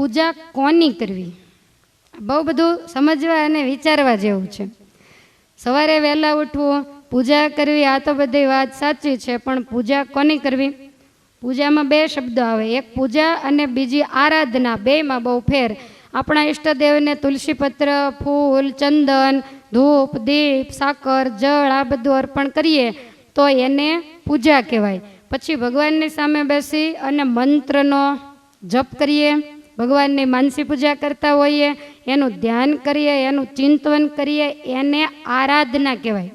પૂજા કોની કરવી? બહુ બધું સમજવા અને વિચારવા જેવું છે. સવારે વહેલા ઉઠવું, પૂજા કરવી આ તો બધી વાત સાચી છે, પણ પૂજા કોની કરવી? પૂજામાં બે શબ્દો આવે. એક પૂજા અને બીજી આરાધના. બેમાં બહુ ફેર. આપણા ઈષ્ટદેવને તુલસીપત્ર, ફૂલ, ચંદન, ધૂપ, દીપ, સાકર, જળ આ બધું અર્પણ કરીએ તો એને પૂજા કહેવાય. પછી ભગવાનની સામે બેસી અને મંત્રનો જપ કરીએ. ભગવાનની માનસી પૂજા કરતા હોઈએ, એનું ધ્યાન કરીએ, એનું ચિંતન કરીએ, એને આરાધના કહેવાય.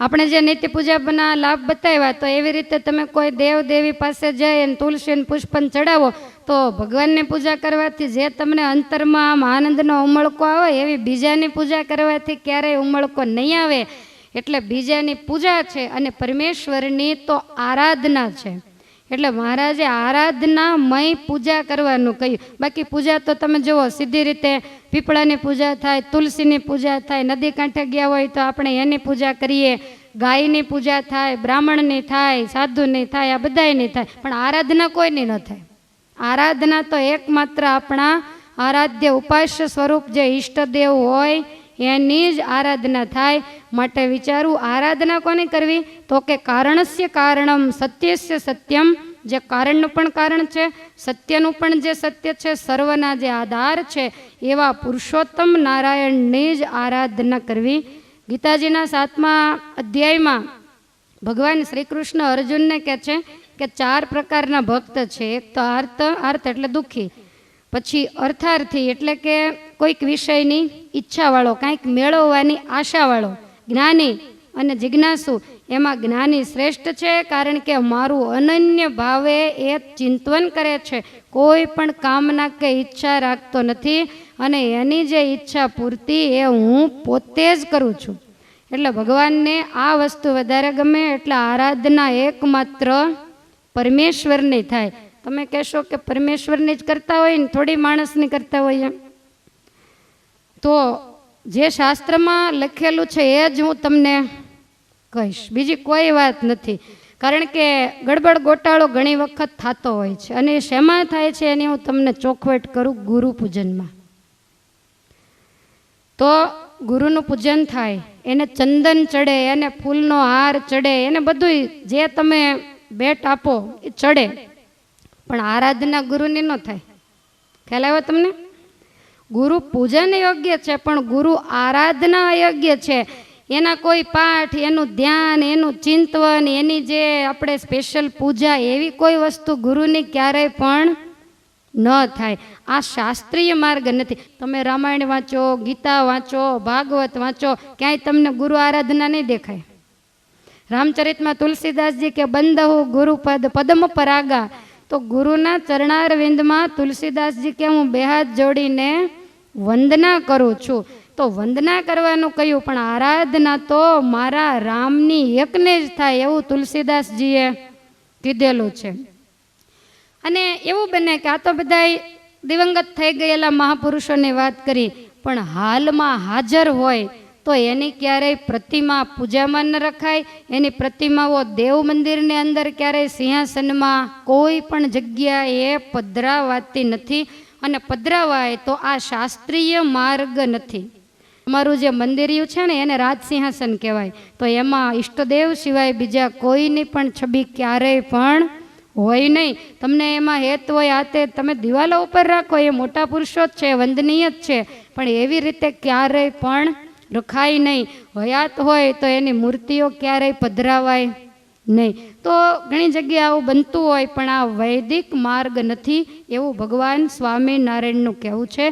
આપણે જે નિત્ય પૂજાના લાભ બતાવ્યા, તો એવી રીતે તમે કોઈ દેવ દેવી પાસે જઈ અને તુલસીને પુષ્પન ચડાવો, તો ભગવાનની પૂજા કરવાથી જે તમને અંતરમાં આમ આનંદનો ઉમળકો આવે, એવી બીજાની પૂજા કરવાથી ક્યારેય ઉમળકો નહીં આવે. એટલે બીજાની પૂજા છે અને પરમેશ્વરની તો આરાધના છે. એટલે મહારાજે આરાધનામય પૂજા કરવાનું કહ્યું. બાકી પૂજા તો તમે જુઓ, સીધી રીતે પીપળાની પૂજા થાય, તુલસીની પૂજા થાય, નદી કાંઠે ગયા હોય તો આપણે એની પૂજા કરીએ. ગાયની પૂજા થાય, બ્રાહ્મણની થાય, સાધુની થાય, આ બધાની થાય. પણ આરાધના કોઈની ન થાય. આરાધના તો એકમાત્ર આપણા આરાધ્ય ઉપાસ્ય સ્વરૂપ જે ઈષ્ટદેવ હોય, એની જ આરાધના થાય. માટે વિચારવું આરાધના કોની કરવી તો કે કારણસ્ય કારણમ સત્યસ્ય સત્યમ જે કારણનું પણ કારણ છે સત્યનું પણ જે સત્ય છે સર્વના જે આધાર છે એવા પુરુષોત્તમ નારાયણની જ આરાધના કરવી ગીતાજીના સાતમા અધ્યાયમાં ભગવાન શ્રી કૃષ્ણ અર્જુનને કહે છે કે ચાર પ્રકારના ભક્ત છે, એક તો આર્ત આર્ત એટલે દુઃખી. પછી અર્થાર્થી એટલે કે કોઈક વિષયની ઈચ્છાવાળો, કાંઈક મેળવવાની આશાવાળો. જ્ઞાની અને જિજ્ઞાસુ. એમાં જ્ઞાની શ્રેષ્ઠ છે કારણ કે મારું અનન્ય ભાવે એ ચિંતવન કરે છે. કોઈ પણ કામના કે ઈચ્છા રાખતો નથી અને એની જે ઈચ્છા પૂરતી એ હું પોતે જ કરું છું. એટલે ભગવાનને આ વસ્તુ વધારે ગમે એટલે આરાધના એકમાત્ર પરમેશ્વરની થાય. તમે કહેશો કે પરમેશ્વરની જ કરતા હોય ને, થોડી માણસની કરતા હોઈએ તો જે શાસ્ત્રમાં લખેલું છે એ જ હું તમને કહીશ. બીજી કોઈ વાત નથી. કારણ કે ગડબડ ગોટાળો ઘણી વખત થતો હોય છે અને શેમાં થાય છે એની હું તમને ચોખવટ કરું ગુરુ પૂજનમાં. તો ગુરુનું પૂજન થાય, એને ચંદન ચડે, એને ફૂલનો હાર ચડે, એને બધું જે તમે ભેટ આપો એ ચડે. પણ આરાધના ગુરુની ન થાય. ખ્યાલ આવ્યો તમને? ગુરુ પૂજન યોગ્ય છે, પણ ગુરુ આરાધના અયોગ્ય છે. એના કોઈ પાઠ, એનું ધ્યાન, એનું ચિંતવન, એની જે આપણે સ્પેશિયલ પૂજા, એવી કોઈ વસ્તુ ગુરુની ક્યારેય પણ ન થાય. આ શાસ્ત્રીય માર્ગ નથી. તમે રામાયણ વાંચો, ગીતા વાંચો, ભાગવત વાંચો, ક્યાંય તમને ગુરુ આરાધના નહીં દેખાય. રામચરિતમાં તુલસીદાસજી કે, બંદહુ ગુરુપદ પદમ પરાગા. તો ગુરુના ચરણારવિંદમાં તુલસીદાસજી કે, હું બે હાથ જોડીને વંદના કરું છું. તો વંદના કરવાનું કહ્યું પણ આરાધના તો મારા રામની એકને જ થાય એવું તુલસીદાસજીએ કીધેલું છે. અને એવું બને કે આ તો બધા દિવંગત થઈ ગયેલા મહાપુરુષોની વાત કરી, પણ હાલમાં હાજર હોય તો એની ક્યારેય પ્રતિમા પૂજામાં ન રખાય, એની પ્રતિમાઓ દેવ મંદિરની અંદર ક્યારેય સિંહાસનમાં કોઈ પણ જગ્યાએ પધરાવાતી નથી. અને પધરાવાય તો આ શાસ્ત્રીય માર્ગ નથી. અમારું જે મંદિર્યું છે ને, એને રાજસિંહાસન કહેવાય. તો એમાં ઈષ્ટદેવ સિવાય બીજા કોઈની પણ છબી ક્યારેય પણ હોય નહીં. તમને એમાં હેત હોય, આ તે તમે દિવાલો ઉપર રાખો, એ મોટા પુરુષો જ છે, વંદનીય જ છે. પણ એવી રીતે ક્યારેય પણ રખાય નહીં. હયાત હોય તો એની મૂર્તિઓ ક્યારેય પધરાવાય નહીં. તો ઘણી જગ્યાઓ બનતું હોય, પણ આ વૈદિક માર્ગ નથી એવું ભગવાન સ્વામિનારાયણનું કહેવું છે.